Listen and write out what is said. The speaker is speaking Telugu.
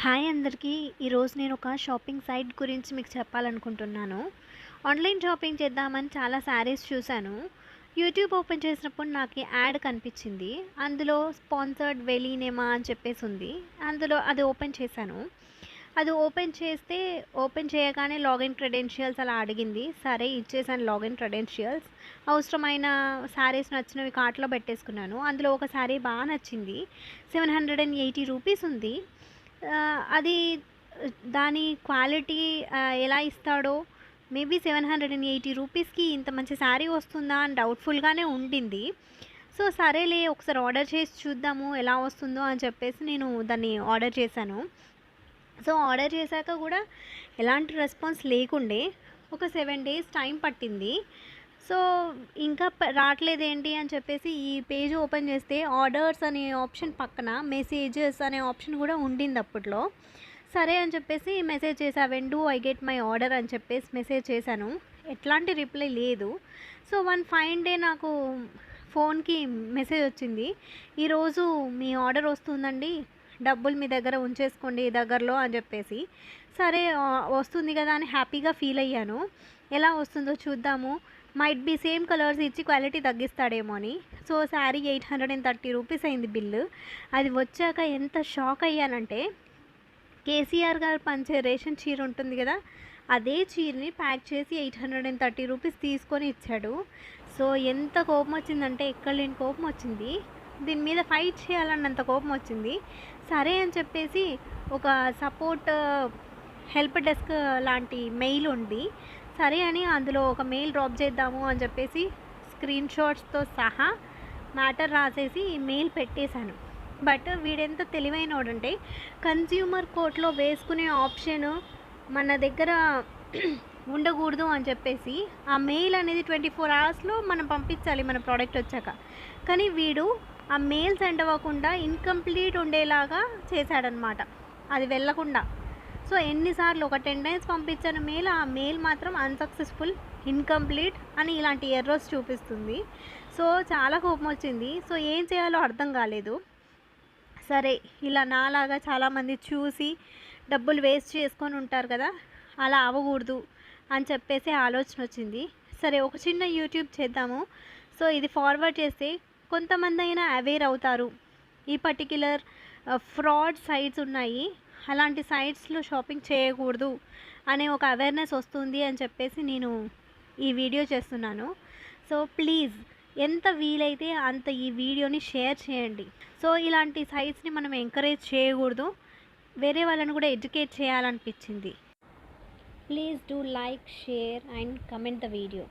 హాయ్ అందరికీ. ఈరోజు నేను ఒక షాపింగ్ సైట్ గురించి మీకు చెప్పాలనుకుంటున్నాను. ఆన్లైన్ షాపింగ్ చేద్దామని చాలా శారీస్ చూశాను. యూట్యూబ్ ఓపెన్ చేసినప్పుడు నాకు యాడ్ కనిపించింది. అందులో స్పాన్సర్డ్ వెలీనేమా అని చెప్పేసి ఉంది. అందులో అది ఓపెన్ చేశాను. అది ఓపెన్ చేస్తే ఓపెన్ చేయగానే లాగిన్ క్రెడెన్షియల్స్ అలా అడిగింది. సరే ఇచ్చేసాను లాగిన్ క్రెడెన్షియల్స్. అవసరమైన శారీస్ నచ్చినవి కార్ట్లో పెట్టేసుకున్నాను. అందులో ఒక శారీ బాగా నచ్చింది. Seven hundred and eighty rupees ఉంది. అది దాని క్వాలిటీ ఎలా ఇస్తాడో maybe seven hundred and eighty రూపీస్కి ఇంత మంచి శారీ వస్తుందా అని డౌట్ఫుల్గానే ఉండింది. సో సరేలే ఒకసారి ఆర్డర్ చేసి చూద్దాము ఎలా వస్తుందో అని చెప్పేసి నేను దాన్ని ఆర్డర్ చేశాను. సో ఆర్డర్ చేశాక కూడా ఎలాంటి రెస్పాన్స్ లేకుండే ఒక సెవెన్ డేస్ టైం పట్టింది. సో ఇంకా రావట్లేదు రావట్లేదేంటి అని చెప్పేసి ఈ పేజ్ ఓపెన్ చేస్తే ఆర్డర్స్ అనే ఆప్షన్ పక్కన మెసేజెస్ అనే ఆప్షన్ కూడా ఉండింది అప్పట్లో. సరే అని చెప్పేసి మెసేజ్ చేసా when do I get my order అని చెప్పేసి మెసేజ్ చేశాను. ఎట్లాంటి రిప్లై లేదు. సో వన్ ఫైన్ డే నాకు ఫోన్కి మెసేజ్ వచ్చింది. ఈరోజు మీ ఆర్డర్ వస్తుందండి. డబ్బులు మీ దగ్గర ఉంచేసుకోండి దగ్గరలో అని చెప్పేసి. సరే వస్తుంది కదా అని హ్యాపీగా ఫీల్ అయ్యాను. ఎలా వస్తుందో చూద్దాము. మైట్ బి సేమ్ కలర్స్ ఇచ్చి క్వాలిటీ తగ్గిస్తాడేమో అని. So sari eight hundred and thirty rupees అయింది బిల్లు. అది వచ్చాక ఎంత షాక్ అయ్యానంటే కేసీఆర్ గారు పంచే రేషన్ చీర ఉంటుంది కదా అదే చీరని ప్యాక్ చేసి eight hundred and thirty rupees తీసుకొని ఇచ్చాడు. సో ఎంత కోపం వచ్చిందంటే ఎక్కడ లేని కోపం వచ్చింది. దీని మీద ఫైట్ చేయాలన్నంత కోపం వచ్చింది. సరే అని చెప్పేసి ఒక సపోర్ట్ హెల్ప్ డెస్క్ లాంటి మెయిల్ ఉంది. సరే అని అందులో ఒక మెయిల్ డ్రాప్ చేద్దాము అని చెప్పేసి స్క్రీన్ షాట్స్తో సహా మ్యాటర్ రాసేసి మెయిల్ పెట్టేశాను. బట్ వీడెంత తెలివైనోడంటే కన్జ్యూమర్ కోర్ట్లో వేసుకునే ఆప్షన్ మన దగ్గర ఉండకూడదు అని చెప్పేసి ఆ మెయిల్ అనేది ట్వంటీ ఫోర్ అవర్స్లో మనం పంపించాలి మన ప్రోడక్ట్ వచ్చాక. కానీ వీడు ఆ మెయిల్ సెండ్ అవ్వకుండా ఇన్కంప్లీట్ ఉండేలాగా చేశాడనమాట. అది వెళ్ళకుండా. సో ఎన్నిసార్లు ఒక టెన్ టైమ్స్ పంపించాను మెయిల్ ఆ మెయిల్ మాత్రం అన్సక్సెస్ఫుల్ ఇన్కంప్లీట్ అని ఇలాంటి ఎర్రర్స్ చూపిస్తుంది. సో చాలా కోపం వచ్చింది. సో ఏం చేయాలో అర్థం కాలేదు. సరే ఇలా నాలాగా చాలామంది చూసి డబ్బులు వేస్ట్ చేసుకొని ఉంటారు కదా అలా అవ్వకూడదు అని చెప్పేసి ఆలోచన వచ్చింది. సరే ఒక చిన్న యూట్యూబ్ చేద్దాము. సో ఇది ఫార్వర్డ్ చేస్తే కొంతమంది అయినా అవేర్ అవుతారు. ఈ పర్టిక్యులర్ ఫ్రాడ్ సైట్స్ ఉన్నాయి. అలాంటి సైట్స్లో షాపింగ్ చేయకూడదు అనే ఒక అవేర్నెస్ వస్తుంది అని చెప్పేసి నేను ఈ వీడియో చేస్తున్నాను. సో ప్లీజ్ ఎంత వీలైతే అంత ఈ వీడియోని షేర్ చేయండి. సో ఇలాంటి సైట్స్ని మనం ఎంకరేజ్ చేయకూడదు. వేరే వాళ్ళని కూడా educate చేయాలనిపించింది. Please do like share and comment the video.